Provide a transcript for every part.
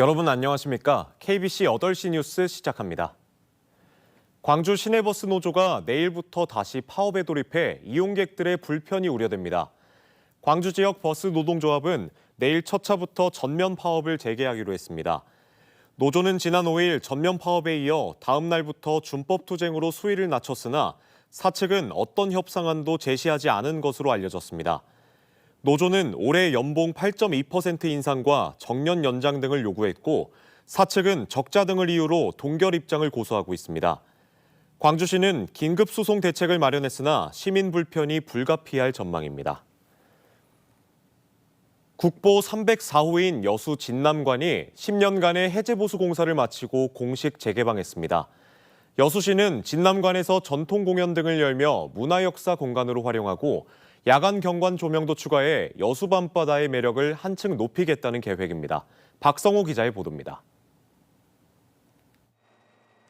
여러분 안녕하십니까? KBC 8시 뉴스 시작합니다. 광주 시내버스 노조가 내일부터 다시 파업에 돌입해 이용객들의 불편이 우려됩니다. 광주 지역 버스 노동조합은 내일 첫 차부터 전면 파업을 재개하기로 했습니다. 노조는 지난 5일 전면 파업에 이어 다음 날부터 준법 투쟁으로 수위를 낮췄으나 사측은 어떤 협상안도 제시하지 않은 것으로 알려졌습니다. 노조는 올해 연봉 8.2% 인상과 정년 연장 등을 요구했고 사측은 적자 등을 이유로 동결 입장을 고수하고 있습니다. 광주시는 긴급 소송 대책을 마련했으나 시민 불편이 불가피할 전망입니다. 국보 304호인 여수 진남관이 10년간의 해제 보수 공사를 마치고 공식 재개방했습니다. 여수시는 진남관에서 전통 공연 등을 열며 문화 역사 공간으로 활용하고 야간 경관 조명도 추가해 여수 밤바다의 매력을 한층 높이겠다는 계획입니다. 박성호 기자의 보도입니다.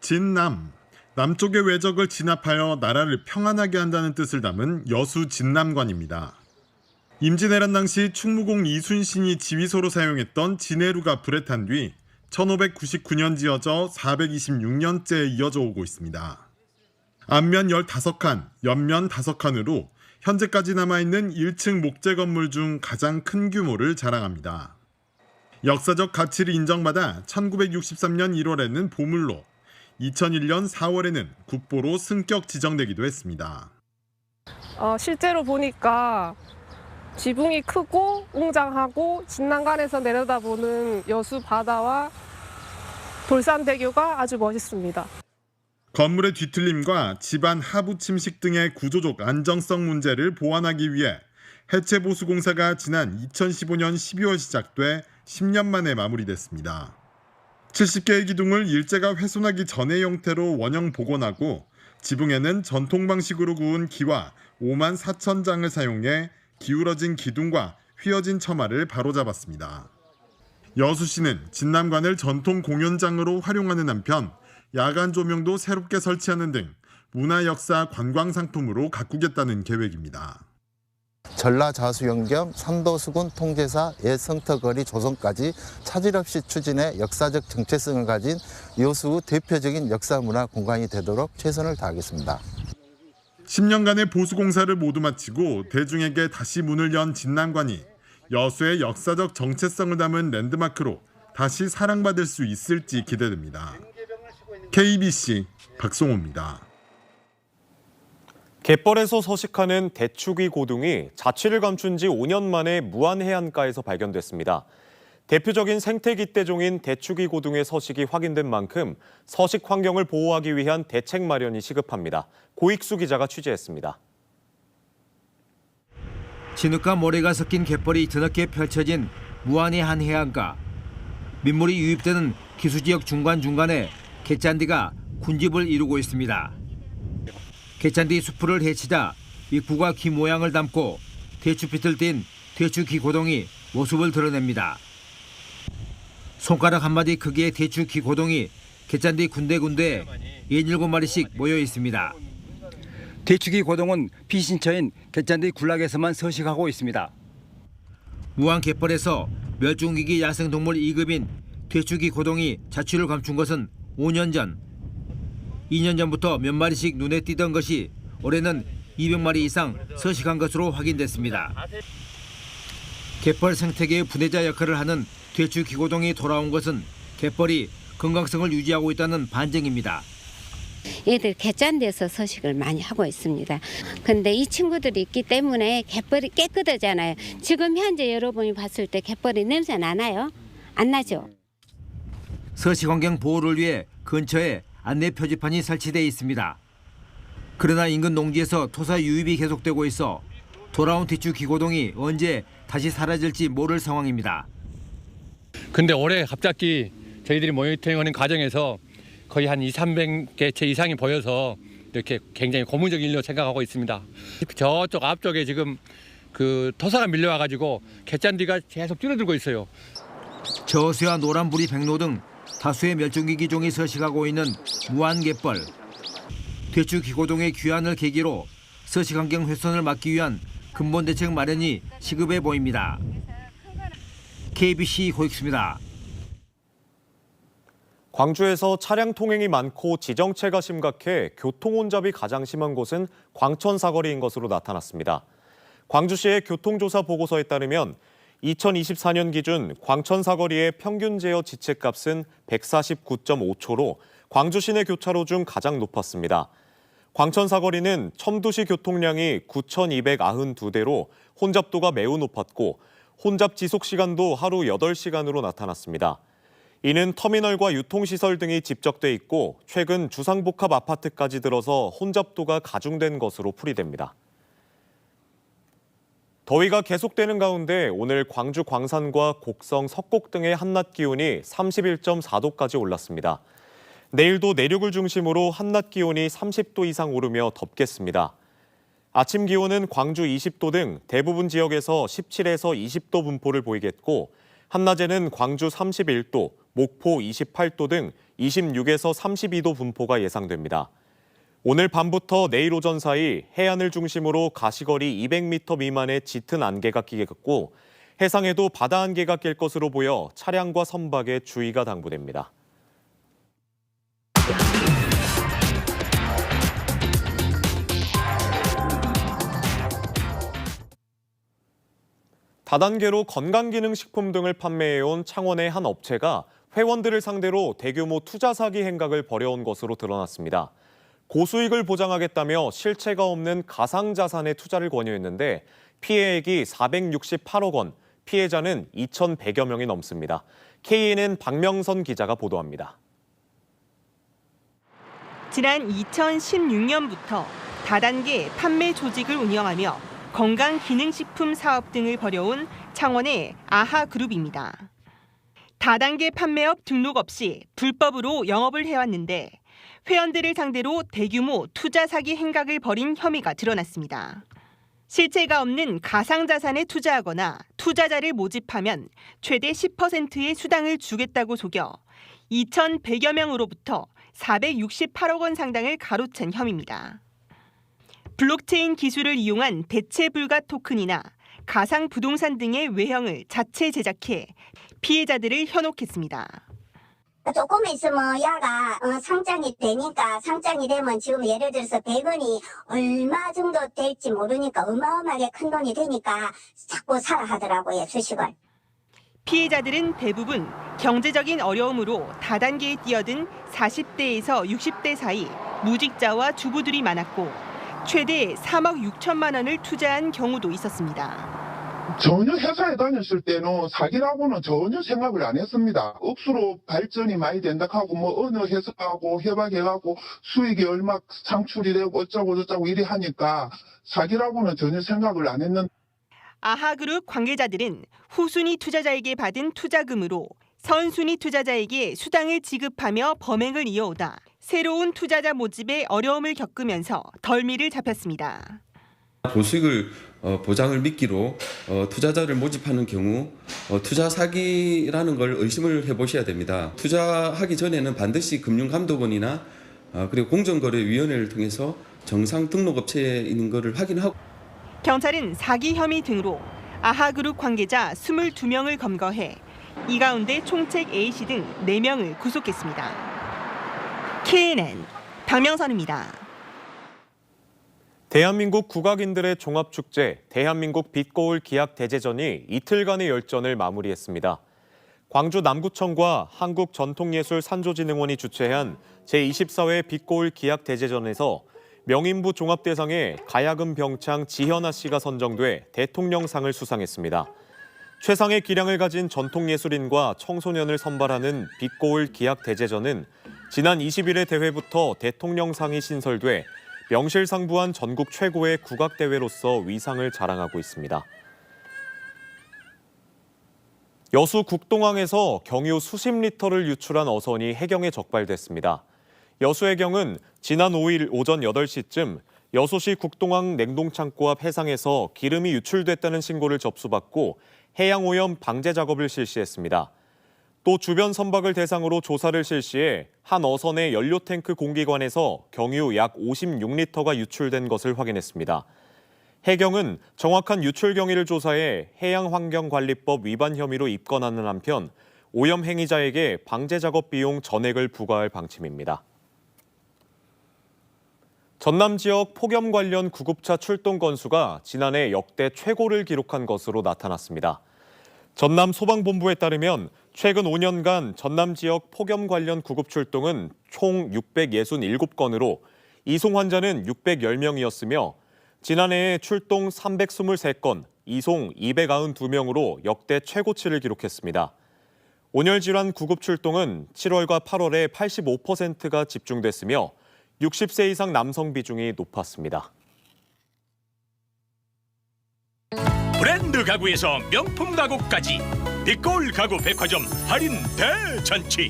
진남 남쪽의 외적을 진압하여 나라를 평안하게 한다는 뜻을 담은 여수 진남관입니다. 임진왜란 당시 충무공 이순신이 지휘소로 사용했던 진해루가 불에 탄 뒤 1599년 지어져 426년째 이어져 오고 있습니다. 앞면 15칸, 옆면 5칸으로 현재까지 남아있는 1층 목재 건물 중 가장 큰 규모를 자랑합니다. 역사적 가치를 인정받아 1963년 1월에는 보물로, 2001년 4월에는 국보로 승격 지정되기도 했습니다. 어, 실제로 보니까 지붕이 크고 웅장하고 진난간에서 내려다보는 여수 바다와 돌산대교가 아주 멋있습니다. 건물의 뒤틀림과 집안 하부 침식 등의 구조적 안정성 문제를 보완하기 위해 해체 보수 공사가 지난 2015년 12월 시작돼 10년 만에 마무리됐습니다. 70개의 기둥을 일제가 훼손하기 전의 형태로 원형 복원하고 지붕에는 전통 방식으로 구운 기와 5만 4천 장을 사용해 기울어진 기둥과 휘어진 처마를 바로잡았습니다. 여수시는 진남관을 전통 공연장으로 활용하는 한편 야간 조명도 새롭게 설치하는 등 문화 역사 관광 상품으로 가꾸겠다는 계획입니다. 전라자수연경 삼도수군 통제사 예성터거리 조성까지 차질 없이 추진해 역사적 정체성을 가진 여수 대표적인 역사문화 공간이 되도록 최선을 다하겠습니다. 10년간의 보수 공사를 모두 마치고 대중에게 다시 문을 연 진남관이 여수의 역사적 정체성을 담은 랜드마크로 다시 사랑받을 수 있을지 기대됩니다. KBC 박송호입니다. 갯벌에서 서식하는 대추귀 고등이 자취를 감춘 지 5년 만에 무안해안가에서 발견됐습니다. 대표적인 생태기대종인 대추귀 고등의 서식이 확인된 만큼 서식 환경을 보호하기 위한 대책 마련이 시급합니다. 고익수 기자가 취재했습니다. 진흙과 모래가 섞인 갯벌이 드넓게 펼쳐진 무안의 한 해안가. 민물이 유입되는 기수지역 중간중간에 갯잔디가 군집을 이루고 있습니다. 갯잔디 수풀을 헤치자 입구가 귀 모양을 담고 대추빛을 띤 대추귀 고동이 모습을 드러냅니다. 손가락 한 마디 크기의 대추귀 고동이 갯잔디 군데군데 67마리씩 모여 있습니다. 대추기 고동은 피신처인 갯잔디 군락에서만 서식하고 있습니다. 무안 갯벌에서 멸종위기 야생동물 2급인 퇴추기 고동이 자취를 감춘 것은 5년 전. 2년 전부터 몇 마리씩 눈에 띄던 것이 올해는 200마리 이상 서식한 것으로 확인됐습니다. 갯벌 생태계의 분해자 역할을 하는 퇴추기 고동이 돌아온 것은 갯벌이 건강성을 유지하고 있다는 반증입니다. 얘들 갯잔디에서 서식을 많이 하고 있습니다. 근데 이 친구들이 있기 때문에 갯벌이 깨끗하잖아요. 지금 현재 여러분이 봤을 때 갯벌이 냄새 나나요? 안 나죠? 서식 환경 보호를 위해 근처에 안내 표지판이 설치돼 있습니다. 그러나 인근 농지에서 토사 유입이 계속되고 있어 돌아온 티슈 기고동이 언제 다시 사라질지 모를 상황입니다. 근데 올해 갑자기 저희들이 모니터링하는 과정에서 거의 한 2, 300개체 이상이 보여서 이렇게 굉장히 고무적인 일로 생각하고 있습니다. 저쪽 앞쪽에 지금 그 토사가 밀려와 가지고 갯잔디가 계속 줄어들고 있어요. 저수와 노란부리 백로 등 다수의 멸종위 기 종이 서식하고 있는 무안갯벌. 퇴추 기고동의 귀환을 계기로 서식 환경 훼손을 막기 위한 근본 대책 마련이 시급해 보입니다. KBC 고익수입니다. 광주에서 차량 통행이 많고 지정체가 심각해 교통 혼잡이 가장 심한 곳은 광천 사거리인 것으로 나타났습니다. 광주시의 교통조사 보고서에 따르면 2024년 기준 광천 사거리의 평균 제어 지체값은 149.5초로 광주 시내 교차로 중 가장 높았습니다. 광천 사거리는 첨도시 교통량이 9,292대로 혼잡도가 매우 높았고 혼잡 지속 시간도 하루 8시간으로 나타났습니다. 이는 터미널과 유통시설 등이 집적돼 있고 최근 주상복합 아파트까지 들어서 혼잡도가 가중된 것으로 풀이됩니다. 더위가 계속되는 가운데 오늘 광주 광산과 곡성, 석곡 등의 한낮 기온이 31.4도까지 올랐습니다. 내일도 내륙을 중심으로 한낮 기온이 30도 이상 오르며 덥겠습니다. 아침 기온은 광주 20도 등 대부분 지역에서 17에서 20도 분포를 보이겠고 한낮에는 광주 31도, 목포 28도 등 26에서 32도 분포가 예상됩니다. 오늘 밤부터 내일 오전 사이 해안을 중심으로 가시거리 200m 미만의 짙은 안개가 끼겠고 해상에도 바다 안개가 낄 것으로 보여 차량과 선박에 주의가 당부됩니다. 다단계로 건강기능식품 등을 판매해온 창원의 한 업체가 회원들을 상대로 대규모 투자 사기 행각을 벌여온 것으로 드러났습니다. 고수익을 보장하겠다며 실체가 없는 가상자산에 투자를 권유했는데 피해액이 468억 원, 피해자는 2,100여 명이 넘습니다. KNN 박명선 기자가 보도합니다. 지난 2016년부터 다단계 판매 조직을 운영하며 건강기능식품 사업 등을 벌여온 창원의 아하그룹입니다. 다단계 판매업 등록 없이 불법으로 영업을 해왔는데 회원들을 상대로 대규모 투자 사기 행각을 벌인 혐의가 드러났습니다. 실체가 없는 가상자산에 투자하거나 투자자를 모집하면 최대 10%의 수당을 주겠다고 속여 2,100여 명으로부터 468억 원 상당을 가로챈 혐의입니다. 블록체인 기술을 이용한 대체 불가 토큰이나 가상 부동산 등의 외형을 자체 제작해 피해자들을 현혹했습니다. 조금 있으면 야가 어, 상장이 되니까 상장이 되면 지금 예를 들어서 100원이 얼마 정도 될지 모르니까 어마어마하게 큰 돈이 되니까 자꾸 사라 하더라고요 주식을. 피해자들은 대부분 경제적인 어려움으로 다단계에 뛰어든 40대에서 60대 사이 무직자와 주부들이 많았고 최대 3억 6천만 원을 투자한 경우도 있었습니다. 전혀 회사에 다녔을 때는 사기라고는 전혀 생각을 안 했습니다. 억수로 발전이 많이 된다 하고 뭐 어느 회사하고 협약해가고 수익이 얼마 창출이 되고 어쩌고 저쩌고 이리 하니까 사기라고는 전혀 생각을 안 했는데 아하그룹 관계자들은 후순위 투자자에게 받은 투자금으로 선순위 투자자에게 수당을 지급하며 범행을 이어오다 새로운 투자자 모집에 어려움을 겪으면서 덜미를 잡혔습니다. 보수익을 어, 보장을 미끼로 어, 투자자를 모집하는 경우 어, 투자 사기라는 걸 의심을 해보셔야 됩니다. 투자하기 전에는 반드시 금융감독원이나 어, 그리고 공정거래위원회를 통해서 정상 등록업체에 있는 것을 확인하고 경찰은 사기 혐의 등으로 아하그룹 관계자 22명을 검거해 이 가운데 총책 A씨 등 4명을 구속했습니다. KNN 박명선입니다. 대한민국 국악인들의 종합축제 대한민국 빛거울 기약 대제전이 이틀간의 열전을 마무리했습니다. 광주 남구청과 한국전통예술 산조진흥원이 주최한 제24회 빛거울 기약 대제전에서 명인부 종합대상에 가야금 병창 지현아 씨가 선정돼 대통령상을 수상했습니다. 최상의 기량을 가진 전통예술인과 청소년을 선발하는 빛거울 기약 대제전은 지난 20일의 대회부터 대통령상이 신설돼 명실상부한 전국 최고의 국악대회로서 위상을 자랑하고 있습니다. 여수 국동항에서 경유 수십 리터를 유출한 어선이 해경에 적발됐습니다. 여수 해경은 지난 5일 오전 8시쯤 여수시 국동항 냉동창고 앞 해상에서 기름이 유출됐다는 신고를 접수받고 해양오염 방제 작업을 실시했습니다. 또 주변 선박을 대상으로 조사를 실시해 한 어선의 연료 탱크 공기관에서 경유 약 56리터가 유출된 것을 확인했습니다. 해경은 정확한 유출 경위를 조사해 해양환경관리법 위반 혐의로 입건하는 한편 오염 행위자에게 방제 작업 비용 전액을 부과할 방침입니다. 전남 지역 폭염 관련 구급차 출동 건수가 지난해 역대 최고를 기록한 것으로 나타났습니다. 전남 소방본부에 따르면 최근 5년간 전남 지역 폭염 관련 구급 출동은 총 667건으로 이송 환자는 610명이었으며 지난해에 출동 323건, 이송 292명으로 역대 최고치를 기록했습니다. 온열 질환 구급 출동은 7월과 8월에 85%가 집중됐으며 60세 이상 남성 비중이 높았습니다. 브랜드 가구에서 명품 가구까지 빅골 가구 백화점 할인 대잔치.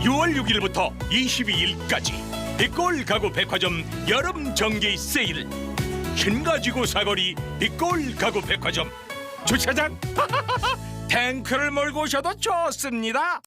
6월 6일부터 22일까지 빅골 가구 백화점 여름 정기 세일. 신 가지고 사거리 빅골 가구 백화점. 주차장. 탱크를 몰고 오셔도 좋습니다.